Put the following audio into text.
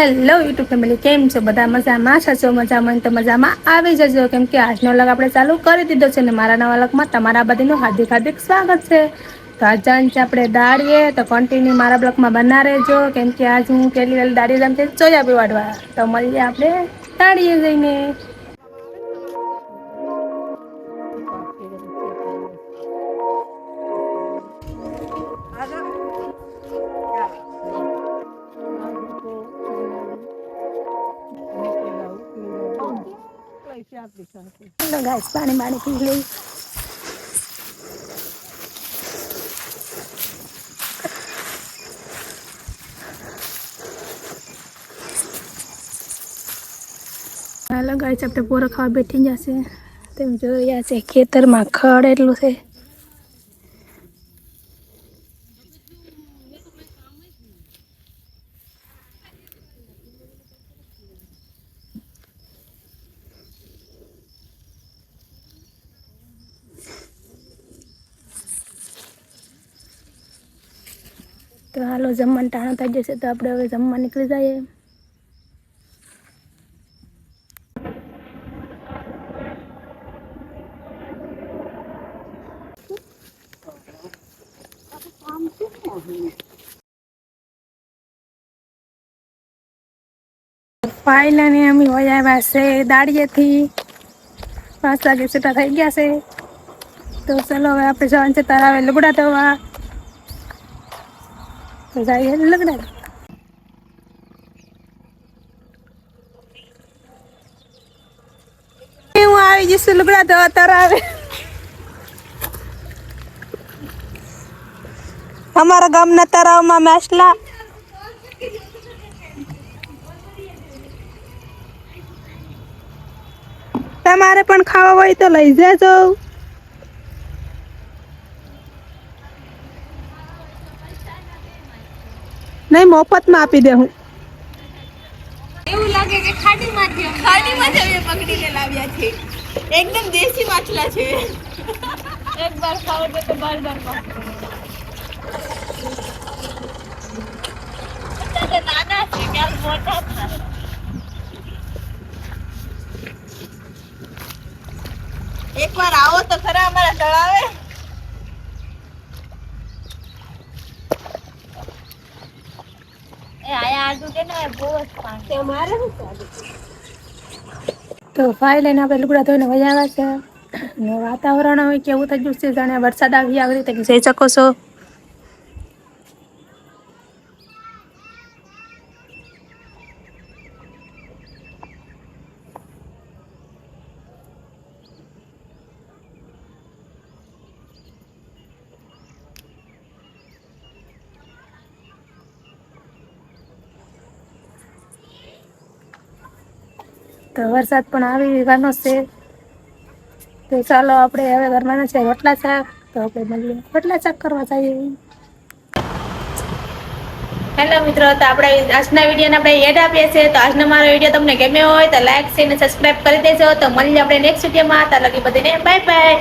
Hello YouTube family કેમ છો? બધા મજામાં? છો મજામાં તો મજામાં આવી જજો. કેમ કે આજનો લગ આપણે ચાલુ કરી દીધો છે ને મારા નવા લગમાં તમારા બધીનું હાર્દિક હાર્દિક સ્વાગત છે. તો આજે છે આપણે દાળીએ. તો કન્ટિન્યુ મારા બ્લોકમાં બના રહેજો. કેમ કે આજ હું કેટલી વેલી દાડી રમતી ચોયા પીવાડવા તો મળીએ આપણે દાળીએ જઈને. લો ગાઈસ પાણી પાણી પી લઈ હાલો ગાઈસ આપણે પૂરો ખાવા બેઠી જશે તેમ જોયા છે ખેતરમાં ખડ એટલું છે તો હાલો જમવાનું ટાણું થઈ જશે તો આપણે હવે જમવા નીકળી જઈએ ફાઇનલી અમે હોય આવ્યા છે દાડીએથી પાંચ વાગે છૂટા થઈ ગયા છે તો ચલો હવે આપણે જવાનું છે તારા હવે લુગડા ધોવા લુગડા હું આવી જઈશું લુગડા તો અત્યારે આવે. અમારા ગામના તળાવમાં મેસલા. તમારે પણ ખાવા હોય તો લઈ જજો. નહીં મફતમાં આપી દે હું એવું લાગે કે ખાડીમાંથી ખાડીમાંથી અમે પકડીને લાવ્યા છે એકદમ દેશી માછલા છે એક બાર ખાવ તો તો બાર બાર નાના છે ક્યાંક મોટા થાય એકવાર આવો તો ફાઈ લઈને આપણે લુગડા ધોઈને વયા આવ્યા છે. વાતાવરણ હોય કેવું થઈ ગયું છે જાણે વરસાદ આવી આવી રીતે જઈ શકો છો. તો વરસાદ પણ આવી વાનો છે. તો ચાલો આપણે હવે કરવાના છે રોટલા શાક. તો આપણે મળીએ. રોટલા શાક કરવા જઈએ. હેલો મિત્રો, તો આપણે આજના વિડીયોને આપણે એડ આપીએ છીએ. તો આજનો મારો વીડિયો તમને ગમ્યો હોય તો લાઈક છે અને સબસ્ક્રાઇબ કરી દેજો. તો મળીએ આપણે નેક્સ્ટ વિડીયોમાં. ત્યાં લગી બધીને બાય બાય